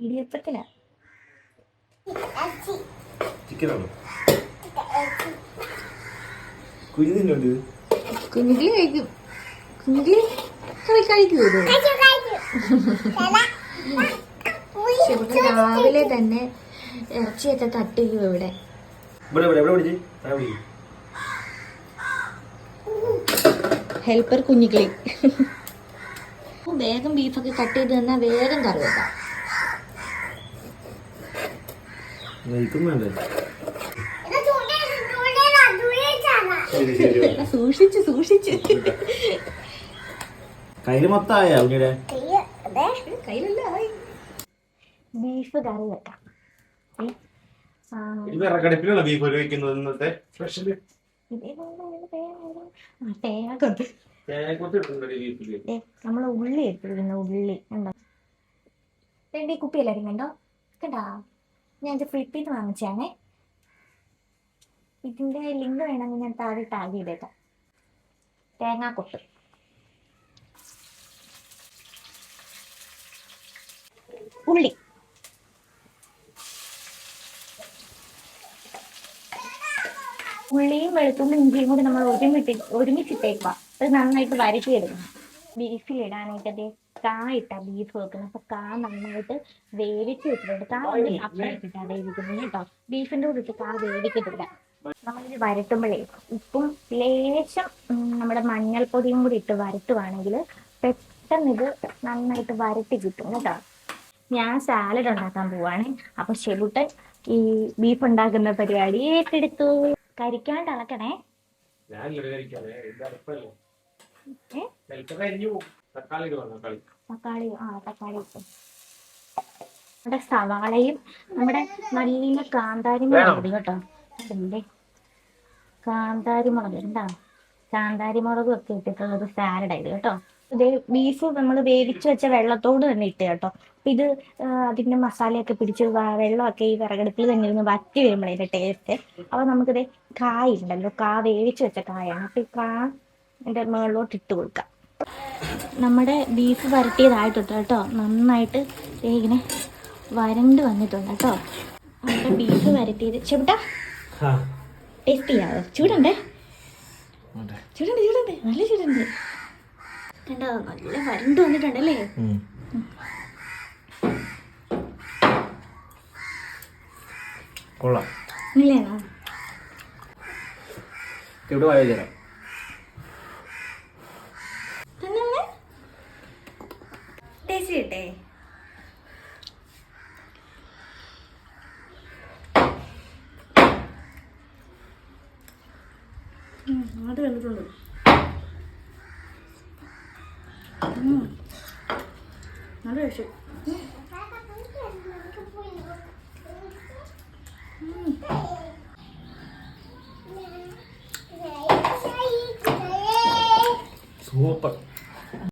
ഇടിയപ്പത്തിനാ ചിക്കനാണോ? കഴിക്കും. രാവിലെ തന്നെ ഇറച്ചിയൊക്കെ തട്ടിക്കും ഇവിടെ. ഹെൽപ്പർ കുഞ്ഞിക്കിളി. വേഗം ബീഫൊക്കെ കട്ട് ചെയ്ത് തന്നാൽ വേഗം കറി വെക്കാം വേണ്ടേ സൂക്ഷിച്ചു സൂക്ഷിച്ചു. കയ്യിൽ മൊത്തം ആയ. ഉണ്ണിയുടെ ബീഫ് കറി വെക്കാം. വിറകടുപ്പിലുള്ള ബീഫ് ഒരു വെക്കുന്നത് ഇന്നത്തെ സ്പെഷ്യൽ നമ്മൾ ഉള്ളി എടുത്തിരിക്കുന്ന ഉള്ളി. ഉണ്ടോ രണ്ട് കുപ്പി കുപ്പിയിലായിരിക്കും കണ്ടോ? കണ്ടാ? ഞാൻ ഫ്ലിപ്പിൽ നിന്ന് വാങ്ങിച്ചാണേ ഇതിന്റെ ലിങ്ക് വേണമെങ്കിൽ ഞാൻ താഴെ ടാഗ് ചെയ്തേക്കാം. തേങ്ങാക്കൊട്ട് ഉള്ളി. ഉള്ളിയും വെളുത്തുള്ളി ഇഞ്ചിയും കൂടി നമ്മൾ ഒരുമിച്ച് ഒരുമിച്ചിട്ടേക്കുക. അത് നന്നായിട്ട് വരട്ടിയെടുക്കണം. ബീഫിലിടാനായിട്ട് കാ ഇട്ട ബീഫ് വെക്കുന്നത് അപ്പൊ കാ നന്നായിട്ട് വേവിച്ച് വെച്ചിട്ടുണ്ട്. കാ നമ്മൾ അപ്പഴത്തിട്ടാ വേവിക്കുന്നത് കേട്ടോ. ബീഫിന്റെ കൂടെ ഇട്ട് കാ വേവിക്കത്തില്ല നമ്മളിത് വരട്ടുമ്പോഴേ ഉപ്പും ലേശം നമ്മുടെ മഞ്ഞൾപ്പൊടിയും കൂടി ഇട്ട് വരട്ടുവാണെങ്കിൽ പെട്ടെന്ന് ഇത് നന്നായിട്ട് വരട്ടി കിട്ടും കേട്ടോ. ഞാൻ സാലഡ് ഉണ്ടാക്കാൻ പോവാണ്. അപ്പൊ ഷെബുട്ടൻ ഈ ബീഫ് ഉണ്ടാക്കുന്ന പരിപാടി ഏറ്റെടുത്തു. കരിക്കാണ്ട് അളക്കണേ. ഏ? തക്കാളി തക്കാളി ആ തക്കാളി ഇട്ടു. നമ്മുടെ സവാളയും നമ്മുടെ നല്ല കാന്താരി മുളക് കേട്ടോ. അതിന്റെ കാന്താരി മുളക് എന്താ കാന്താരി മുളകും ഒക്കെ ഇട്ടിട്ടുള്ള ഒരു ആയത് കേട്ടോ. ഇത് ബീഫ് നമ്മൾ വേവിച്ച് വെച്ച വെള്ളത്തോട് തന്നെ ഇട്ട് കേട്ടോ. അപ്പൊ ഇത് അതിന്റെ മസാലയൊക്കെ പിടിച്ച് വെള്ളമൊക്കെ ഈ വിറകടുപ്പിൽ തന്നെ ഇരുന്ന് വറ്റി വരുമ്പോഴേ അതിന്റെ ടേസ്റ്റ്. അപ്പൊ നമുക്കിത് കായ ഉണ്ടല്ലോ കാ വേവിച്ച് വെച്ച കായാണ്. അപ്പൊ ഈ കാ എന്റെ മുകളിലോട്ട് ഇട്ട് കൊടുക്കാം. നമ്മുടെ ബീഫ് വരട്ടിയതായിട്ടുണ്ട് കേട്ടോ. നന്നായിട്ട് ഇങ്ങനെ വരണ്ട് വന്നിട്ടുണ്ട് കേട്ടോ. നമ്മുടെ ബീഫ് വരട്ടിയത് ചെവിട്ടാ? ടേസ്റ്റ് ചെയ്യാവോ? ചൂടുണ്ടേ? ചൂടുണ്ട് ചൂടുണ്ട്. നല്ല ചൂടുണ്ട്. കണ്ടോ? നല്ല വരണ്ട് വന്നിട്ടുണ്ടല്ലേ? കൊള്ളാം. ഇല്ലേ? ഇവിടെ വായ തരാം തന്നെ ടേസ്റ്റ് ചെയ്യട്ടെ അത് കണ്ടിട്ടുണ്ട്. ഉം. നല്ല ടേസ്റ്റ് സൂപ്പർ.